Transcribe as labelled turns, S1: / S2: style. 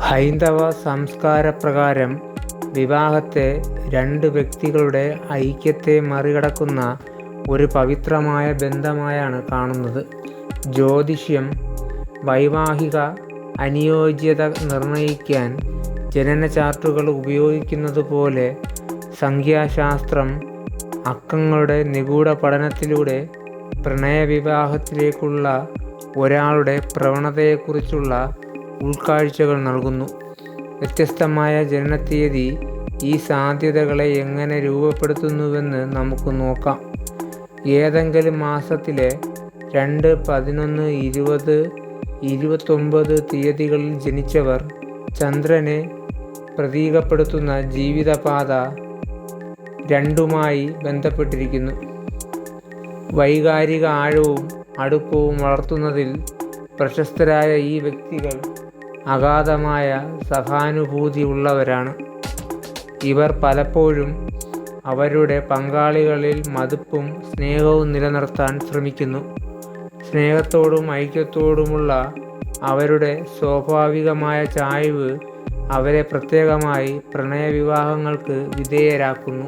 S1: ഹൈന്ദവ സംസ്കാരപ്രകാരം വിവാഹത്തെ രണ്ട് വ്യക്തികളുടെ ഐക്യത്തെ മറികടക്കുന്ന ഒരു പവിത്രമായ ബന്ധമായാണ് കാണുന്നത്. ജ്യോതിഷ്യം വൈവാഹിക അനുയോജ്യത നിർണയിക്കാൻ ജനന ചാർട്ടുകൾ ഉപയോഗിക്കുന്നത് പോലെ സംഖ്യാശാസ്ത്രം അക്കങ്ങളുടെ നിഗൂഢ പഠനത്തിലൂടെ പ്രണയവിവാഹത്തിലേക്കുള്ള ഒരാളുടെ പ്രവണതയെക്കുറിച്ചുള്ള ഉൾക്കാഴ്ചകൾ നൽകുന്നു. വ്യത്യസ്തമായ ജനനത്തീയതി ഈ സാധ്യതകളെ എങ്ങനെ രൂപപ്പെടുത്തുന്നുവെന്ന് നമുക്ക് നോക്കാം. ഏതെങ്കിലും മാസത്തിലെ രണ്ട്, പതിനൊന്ന്, ഇരുപത്, ഇരുപത്തൊമ്പത് തീയതികളിൽ ജനിച്ചവർ ചന്ദ്രനെ പ്രതീകപ്പെടുത്തുന്ന ജീവിതപാത രണ്ടുമായി ബന്ധപ്പെട്ടിരിക്കുന്നു. വൈകാരിക ആഴവും അടുപ്പവും വളർത്തുന്നതിൽ പ്രശസ്തരായ ഈ വ്യക്തികൾ അഗാധമായ സഹാനുഭൂതി ഉള്ളവരാണ്. ഇവർ പലപ്പോഴും അവരുടെ പങ്കാളികളിൽ മതിപ്പും സ്നേഹവും നിലനിർത്താൻ ശ്രമിക്കുന്നു. സ്നേഹത്തോടും ഐക്യത്തോടുമുള്ള അവരുടെ സ്വാഭാവികമായ ചായ്വ് അവരെ പ്രത്യേകമായി പ്രണയവിവാഹങ്ങൾക്ക് വിധേയരാക്കുന്നു.